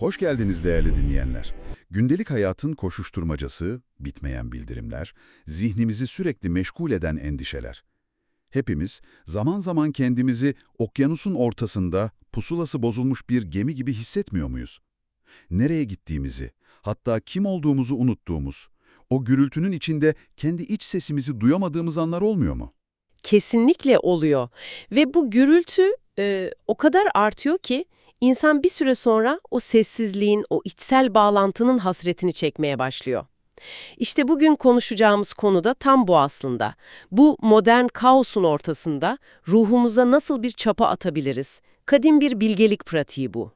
Hoş geldiniz değerli dinleyenler. Gündelik hayatın koşuşturmacası, bitmeyen bildirimler, zihnimizi sürekli meşgul eden endişeler. Hepimiz zaman zaman kendimizi okyanusun ortasında pusulası bozulmuş bir gemi gibi hissetmiyor muyuz? Nereye gittiğimizi, hatta kim olduğumuzu unuttuğumuz, o gürültünün içinde kendi iç sesimizi duyamadığımız anlar olmuyor mu? Kesinlikle oluyor. Ve bu gürültü e, o kadar artıyor ki insan bir süre sonra o sessizliğin, o içsel bağlantının hasretini çekmeye başlıyor. İşte bugün konuşacağımız konu da tam bu aslında. Bu modern kaosun ortasında ruhumuza nasıl bir çapa atabiliriz? Kadim bir bilgelik pratiği bu.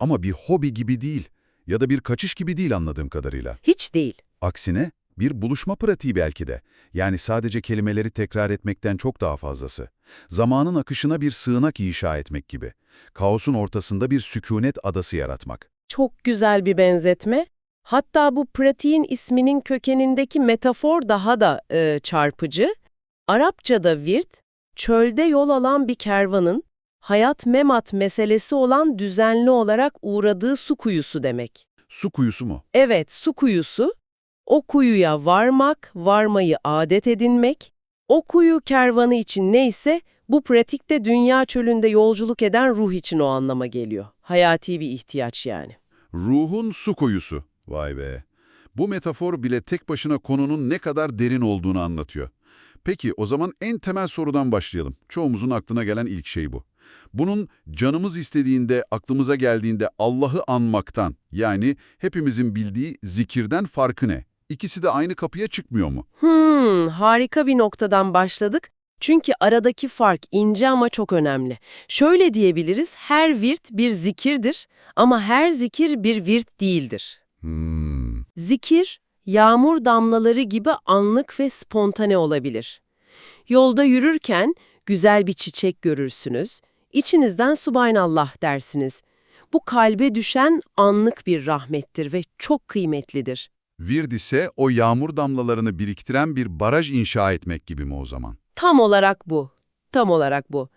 Ama bir hobi gibi değil ya da bir kaçış gibi değil anladığım kadarıyla. Hiç değil. Aksine bir buluşma pratiği belki de. Yani sadece kelimeleri tekrar etmekten çok daha fazlası. Zamanın akışına bir sığınak inşa etmek gibi. Kaosun ortasında bir sükunet adası yaratmak. Çok güzel bir benzetme. Hatta bu pratiğin isminin kökenindeki metafor daha da e, çarpıcı. Arapçada virt, çölde yol alan bir kervanın hayat memat meselesi olan düzenli olarak uğradığı su kuyusu demek. Su kuyusu mu? Evet, su kuyusu, o kuyuya varmak, varmayı adet edinmek, o kuyu kervanı için neyse bu pratikte dünya çölünde yolculuk eden ruh için o anlama geliyor. Hayati bir ihtiyaç yani. Ruhun su kuyusu. Vay be. Bu metafor bile tek başına konunun ne kadar derin olduğunu anlatıyor. Peki o zaman en temel sorudan başlayalım. Çoğumuzun aklına gelen ilk şey bu. Bunun canımız istediğinde, aklımıza geldiğinde Allah'ı anmaktan, yani hepimizin bildiği zikirden farkı ne? İkisi de aynı kapıya çıkmıyor mu? Hmm, harika bir noktadan başladık. Çünkü aradaki fark ince ama çok önemli. Şöyle diyebiliriz, her virt bir zikirdir ama her zikir bir virt değildir. Hmm. Zikir, yağmur damlaları gibi anlık ve spontane olabilir. Yolda yürürken güzel bir çiçek görürsünüz, içinizden Subhanallah dersiniz. Bu kalbe düşen anlık bir rahmettir ve çok kıymetlidir. Vird ise o yağmur damlalarını biriktiren bir baraj inşa etmek gibi mi o zaman? Tam olarak bu. Tam olarak bu.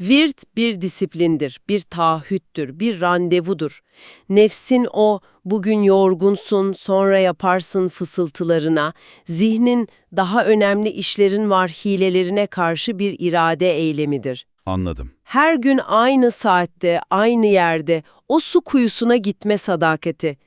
Virt bir disiplindir, bir taahhüttür, bir randevudur. Nefsin o bugün yorgunsun, sonra yaparsın fısıltılarına, zihnin daha önemli işlerin var hilelerine karşı bir irade eylemidir. Anladım. Her gün aynı saatte, aynı yerde o su kuyusuna gitme sadakati.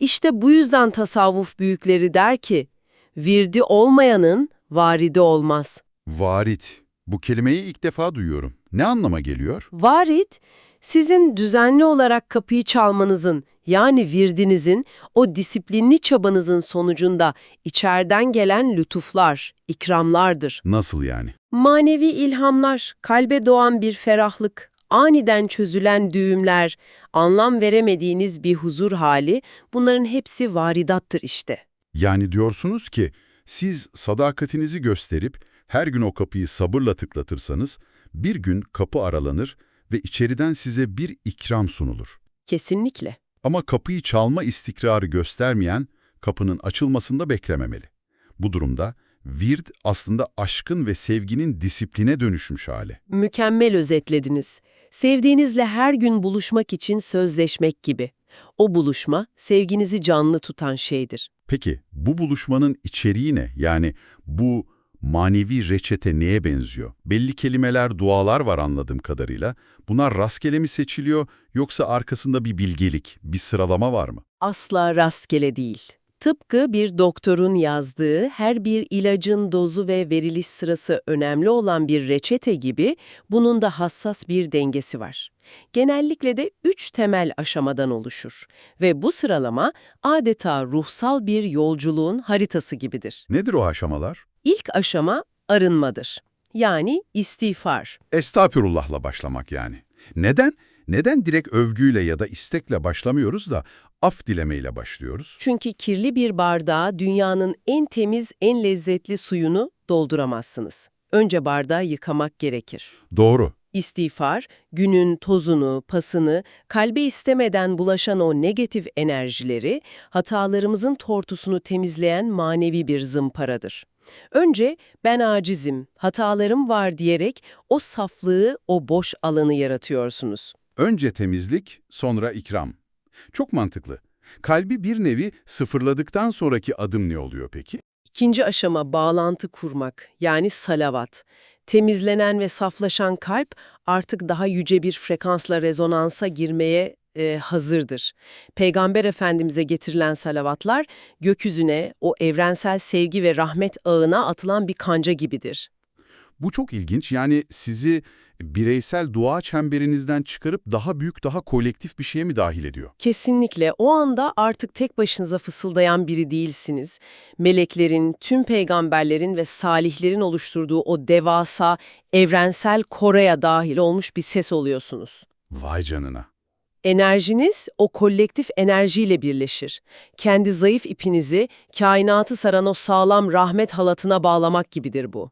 İşte bu yüzden tasavvuf büyükleri der ki, virdi olmayanın varidi olmaz. Varit. Bu kelimeyi ilk defa duyuyorum. Ne anlama geliyor? Varit, sizin düzenli olarak kapıyı çalmanızın, yani virdinizin, o disiplinli çabanızın sonucunda içeriden gelen lütuflar, ikramlardır. Nasıl yani? Manevi ilhamlar, kalbe doğan bir ferahlık, aniden çözülen düğümler, anlam veremediğiniz bir huzur hali, bunların hepsi varidattır işte. Yani diyorsunuz ki siz sadakatinizi gösterip her gün o kapıyı sabırla tıklatırsanız bir gün kapı aralanır ve içeriden size bir ikram sunulur. Kesinlikle. Ama kapıyı çalma istikrarı göstermeyen kapının açılmasında beklememeli. Bu durumda vird aslında aşkın ve sevginin disipline dönüşmüş hali. Mükemmel özetlediniz. Sevdiğinizle her gün buluşmak için sözleşmek gibi. O buluşma, sevginizi canlı tutan şeydir. Peki bu buluşmanın içeriği ne? Yani bu manevi reçete neye benziyor? Belli kelimeler, dualar var anladığım kadarıyla. Bunlar rastgele mi seçiliyor yoksa arkasında bir bilgelik, bir sıralama var mı? Asla rastgele değil. Tıpkı bir doktorun yazdığı her bir ilacın dozu ve veriliş sırası önemli olan bir reçete gibi bunun da hassas bir dengesi var. Genellikle de üç temel aşamadan oluşur ve bu sıralama adeta ruhsal bir yolculuğun haritası gibidir. Nedir o aşamalar? İlk aşama arınmadır. Yani istiğfar. Estağfirullah'la başlamak yani. Neden? Neden direkt övgüyle ya da istekle başlamıyoruz da af dilemeyle başlıyoruz? Çünkü kirli bir bardağa dünyanın en temiz, en lezzetli suyunu dolduramazsınız. Önce bardağı yıkamak gerekir. Doğru. İstiğfar, günün tozunu, pasını, kalbe istemeden bulaşan o negatif enerjileri, hatalarımızın tortusunu temizleyen manevi bir zımparadır. Önce ben acizim, hatalarım var diyerek o saflığı, o boş alanı yaratıyorsunuz. Önce temizlik, sonra ikram. Çok mantıklı. Kalbi bir nevi sıfırladıktan sonraki adım ne oluyor peki? İkinci aşama bağlantı kurmak, yani salavat. Temizlenen ve saflaşan kalp artık daha yüce bir frekansla rezonansa girmeye e, hazırdır. Peygamber Efendimiz'e getirilen salavatlar gökyüzüne, o evrensel sevgi ve rahmet ağına atılan bir kanca gibidir. Bu çok ilginç. Yani sizi bireysel dua çemberinizden çıkarıp daha büyük, daha kolektif bir şeye mi dahil ediyor? Kesinlikle o anda artık tek başınıza fısıldayan biri değilsiniz. Meleklerin, tüm peygamberlerin ve salihlerin oluşturduğu o devasa, evrensel koraya dahil olmuş bir ses oluyorsunuz. Vay canına. Enerjiniz o kolektif enerjiyle birleşir. Kendi zayıf ipinizi kainatı saran o sağlam rahmet halatına bağlamak gibidir bu.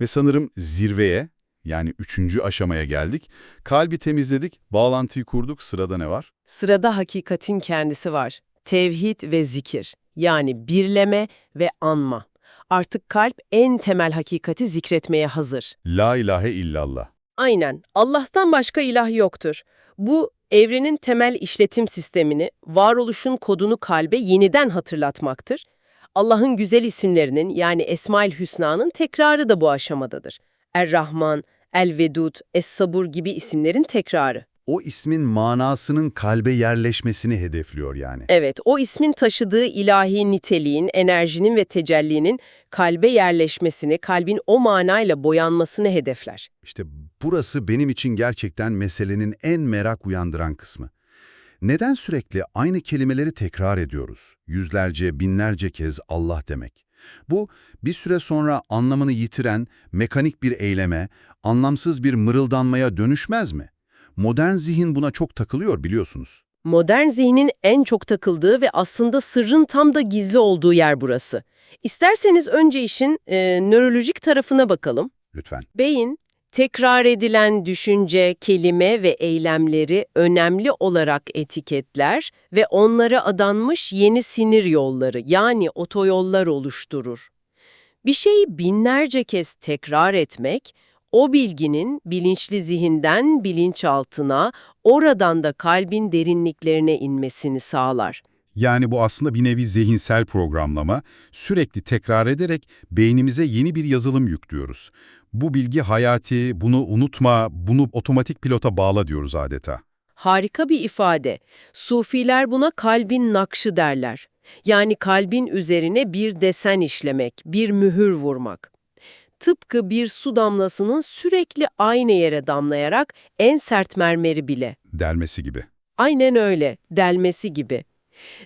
Ve sanırım zirveye, yani üçüncü aşamaya geldik. Kalbi temizledik, bağlantıyı kurduk. Sırada ne var? Sırada hakikatin kendisi var. Tevhid ve zikir. Yani birleme ve anma. Artık kalp en temel hakikati zikretmeye hazır. La ilahe illallah. Aynen. Allah'tan başka ilah yoktur. Bu evrenin temel işletim sistemini, varoluşun kodunu kalbe yeniden hatırlatmaktır. Allah'ın güzel isimlerinin yani Esmaül Hüsna'nın tekrarı da bu aşamadadır. Er-Rahman, El-Vedud, Es-Sabur gibi isimlerin tekrarı. O ismin manasının kalbe yerleşmesini hedefliyor yani. Evet, o ismin taşıdığı ilahi niteliğin, enerjinin ve tecellinin kalbe yerleşmesini, kalbin o manayla boyanmasını hedefler. İşte burası benim için gerçekten meselenin en merak uyandıran kısmı. Neden sürekli aynı kelimeleri tekrar ediyoruz? Yüzlerce, binlerce kez Allah demek. Bu, bir süre sonra anlamını yitiren, mekanik bir eyleme, anlamsız bir mırıldanmaya dönüşmez mi? Modern zihin buna çok takılıyor biliyorsunuz. Modern zihnin en çok takıldığı ve aslında sırrın tam da gizli olduğu yer burası. İsterseniz önce işin e, nörolojik tarafına bakalım. Lütfen. Beyin, tekrar edilen düşünce, kelime ve eylemleri önemli olarak etiketler ve onlara adanmış yeni sinir yolları yani otoyollar oluşturur. Bir şeyi binlerce kez tekrar etmek, o bilginin bilinçli zihinden bilinçaltına, oradan da kalbin derinliklerine inmesini sağlar. Yani bu aslında bir nevi zihinsel programlama, sürekli tekrar ederek beynimize yeni bir yazılım yüklüyoruz. Bu bilgi hayati, bunu unutma, bunu otomatik pilota bağla diyoruz adeta. Harika bir ifade. Sufiler buna kalbin nakşı derler. Yani kalbin üzerine bir desen işlemek, bir mühür vurmak. Tıpkı bir su damlasının sürekli aynı yere damlayarak en sert mermeri bile. Delmesi gibi. Aynen öyle, delmesi gibi.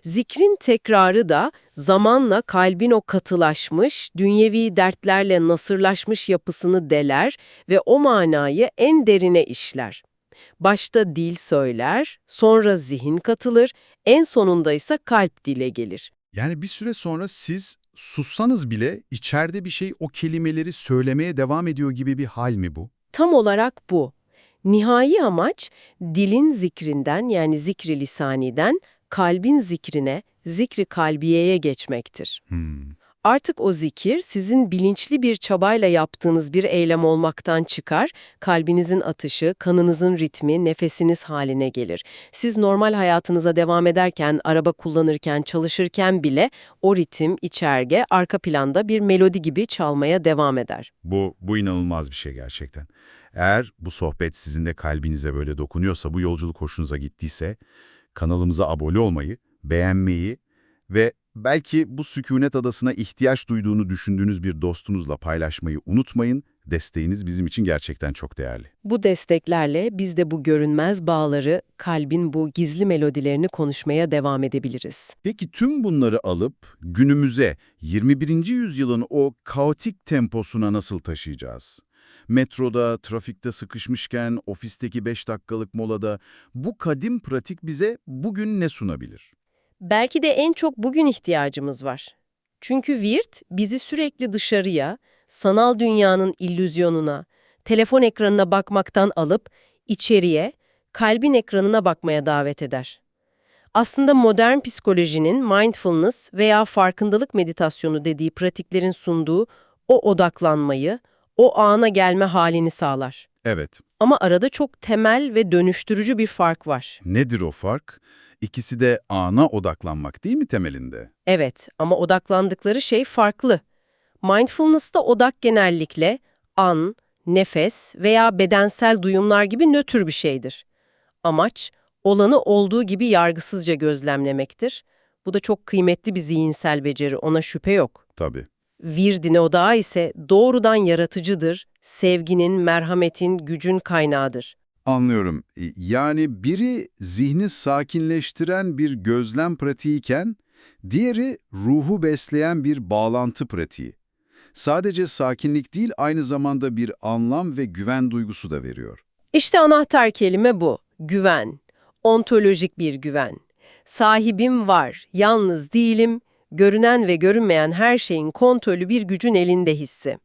Zikrin tekrarı da zamanla kalbin o katılaşmış, dünyevi dertlerle nasırlaşmış yapısını deler ve o manayı en derine işler. Başta dil söyler, sonra zihin katılır, en sonunda ise kalp dile gelir. Yani bir süre sonra siz sussanız bile içeride bir şey o kelimeleri söylemeye devam ediyor gibi bir hal mi bu? Tam olarak bu. Nihai amaç dilin zikrinden yani zikri lisaniden kalbin zikrine, zikri kalbiyeye geçmektir. Hmm. Artık o zikir sizin bilinçli bir çabayla yaptığınız bir eylem olmaktan çıkar, kalbinizin atışı, kanınızın ritmi, nefesiniz haline gelir. Siz normal hayatınıza devam ederken, araba kullanırken, çalışırken bile o ritim, içerge, arka planda bir melodi gibi çalmaya devam eder. Bu, bu inanılmaz bir şey gerçekten. Eğer bu sohbet sizin de kalbinize böyle dokunuyorsa, bu yolculuk hoşunuza gittiyse, kanalımıza abone olmayı, beğenmeyi ve belki bu sükunet adasına ihtiyaç duyduğunu düşündüğünüz bir dostunuzla paylaşmayı unutmayın. Desteğiniz bizim için gerçekten çok değerli. Bu desteklerle biz de bu görünmez bağları, kalbin bu gizli melodilerini konuşmaya devam edebiliriz. Peki tüm bunları alıp günümüze 21. yüzyılın o kaotik temposuna nasıl taşıyacağız? Metroda, trafikte sıkışmışken, ofisteki 5 dakikalık molada bu kadim pratik bize bugün ne sunabilir? Belki de en çok bugün ihtiyacımız var. Çünkü virt bizi sürekli dışarıya, sanal dünyanın illüzyonuna, telefon ekranına bakmaktan alıp içeriye, kalbin ekranına bakmaya davet eder. Aslında modern psikolojinin mindfulness veya farkındalık meditasyonu dediği pratiklerin sunduğu o odaklanmayı, o ana gelme halini sağlar. Evet, Ama arada çok temel ve dönüştürücü bir fark var. Nedir o fark? İkisi de ana odaklanmak değil mi temelinde? Evet ama odaklandıkları şey farklı. Mindfulness'ta odak genellikle an, nefes veya bedensel duyumlar gibi nötr bir şeydir. Amaç, olanı olduğu gibi yargısızca gözlemlemektir. Bu da çok kıymetli bir zihinsel beceri, ona şüphe yok. Tabii. Virdin odağı ise doğrudan yaratıcıdır, sevginin, merhametin, gücün kaynağıdır. Anlıyorum. E, Yani biri zihni sakinleştiren bir gözlem pratiğiken, diğeri ruhu besleyen bir bağlantı pratiği. Sadece sakinlik değil, aynı zamanda bir anlam ve güven duygusu da veriyor. İşte anahtar kelime bu, güven. Ontolojik bir güven. Sahibim var, yalnız değilim, görünen ve görünmeyen her şeyin kontrolü bir gücün elinde hissi.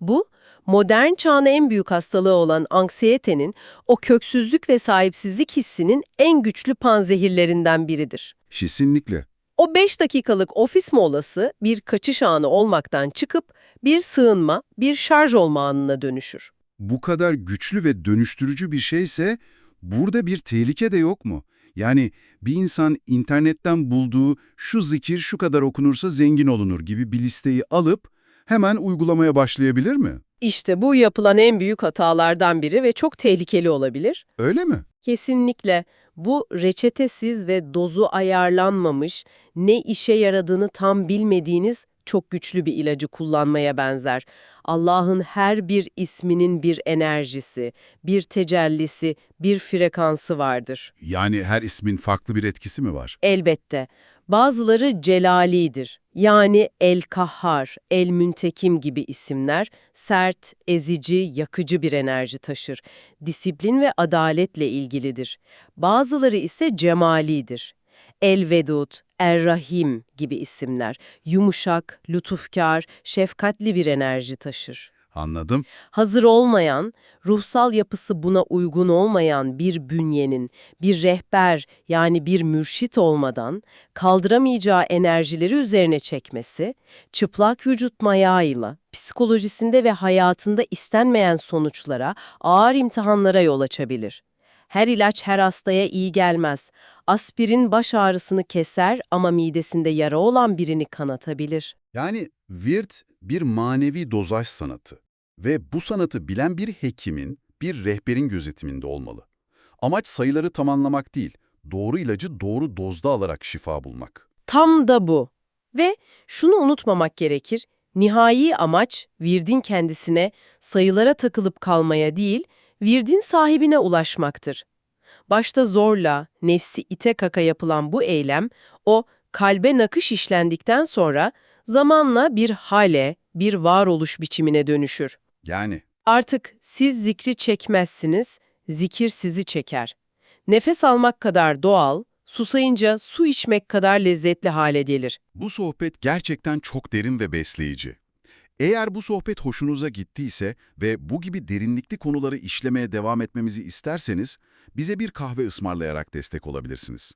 Bu, modern çağın en büyük hastalığı olan anksiyetenin, o köksüzlük ve sahipsizlik hissinin en güçlü panzehirlerinden biridir. Kesinlikle. O 5 dakikalık ofis molası bir kaçış anı olmaktan çıkıp bir sığınma, bir şarj olma anına dönüşür. Bu kadar güçlü ve dönüştürücü bir şeyse, burada bir tehlike de yok mu? Yani bir insan internetten bulduğu şu zikir şu kadar okunursa zengin olunur gibi bir listeyi alıp hemen uygulamaya başlayabilir mi? İşte bu yapılan en büyük hatalardan biri ve çok tehlikeli olabilir. Öyle mi? Kesinlikle bu reçetesiz ve dozu ayarlanmamış, ne işe yaradığını tam bilmediğiniz çok güçlü bir ilacı kullanmaya benzer. Allah'ın her bir isminin bir enerjisi, bir tecellisi, bir frekansı vardır. Yani her ismin farklı bir etkisi mi var? Elbette. Bazıları celalidir. Yani el-kahhar, el-müntekim gibi isimler sert, ezici, yakıcı bir enerji taşır. Disiplin ve adaletle ilgilidir. Bazıları ise cemalidir. El-vedud, er-rahim gibi isimler yumuşak, lütufkar, şefkatli bir enerji taşır. Anladım. Hazır olmayan, ruhsal yapısı buna uygun olmayan bir bünyenin, bir rehber yani bir mürşit olmadan kaldıramayacağı enerjileri üzerine çekmesi, çıplak vücut mayağıyla psikolojisinde ve hayatında istenmeyen sonuçlara, ağır imtihanlara yol açabilir. Her ilaç her hastaya iyi gelmez. Aspirin baş ağrısını keser ama midesinde yara olan birini kanatabilir. Yani virt bir manevi dozaj sanatı ve bu sanatı bilen bir hekimin, bir rehberin gözetiminde olmalı. Amaç sayıları tamamlamak değil, doğru ilacı doğru dozda alarak şifa bulmak. Tam da bu. Ve şunu unutmamak gerekir, nihai amaç virdin kendisine, sayılara takılıp kalmaya değil, virdin sahibine ulaşmaktır. Başta zorla, nefsi ite kaka yapılan bu eylem, o kalbe nakış işlendikten sonra zamanla bir hale, bir varoluş biçimine dönüşür. Yani Artık siz zikri çekmezsiniz, zikir sizi çeker. Nefes almak kadar doğal, susayınca su içmek kadar lezzetli hale gelir. bu sohbet gerçekten çok derin ve besleyici. Eğer bu sohbet hoşunuza gittiyse ve bu gibi derinlikli konuları işlemeye devam etmemizi isterseniz, bize bir kahve ısmarlayarak destek olabilirsiniz.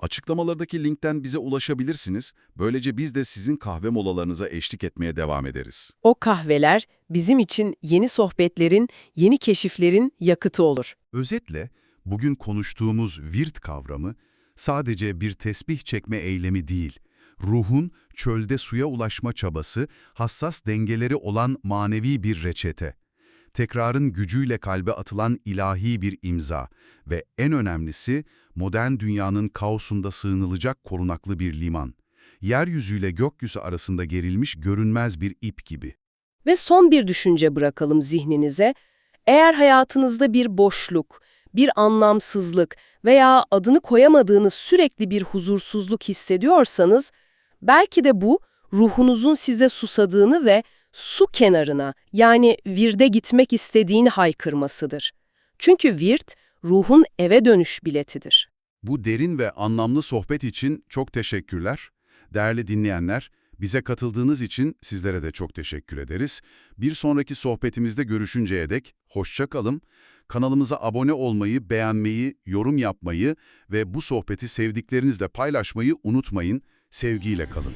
Açıklamalardaki linkten bize ulaşabilirsiniz, böylece biz de sizin kahve molalarınıza eşlik etmeye devam ederiz. O kahveler bizim için yeni sohbetlerin, yeni keşiflerin yakıtı olur. Özetle, bugün konuştuğumuz virt kavramı sadece bir tesbih çekme eylemi değil, ruhun çölde suya ulaşma çabası, hassas dengeleri olan manevi bir reçete. Tekrarın gücüyle kalbe atılan ilahi bir imza ve en önemlisi modern dünyanın kaosunda sığınılacak korunaklı bir liman. Yeryüzüyle gökyüzü arasında gerilmiş görünmez bir ip gibi. Ve son bir düşünce bırakalım zihninize. Eğer hayatınızda bir boşluk, bir anlamsızlık veya adını koyamadığınız sürekli bir huzursuzluk hissediyorsanız, belki de bu ruhunuzun size susadığını ve su kenarına yani virde gitmek istediğini haykırmasıdır. Çünkü virt, ruhun eve dönüş biletidir. Bu derin ve anlamlı sohbet için çok teşekkürler. Değerli dinleyenler, bize katıldığınız için sizlere de çok teşekkür ederiz. Bir sonraki sohbetimizde görüşünceye dek hoşça kalın. Kanalımıza abone olmayı, beğenmeyi, yorum yapmayı ve bu sohbeti sevdiklerinizle paylaşmayı unutmayın. Sevgiyle kalın.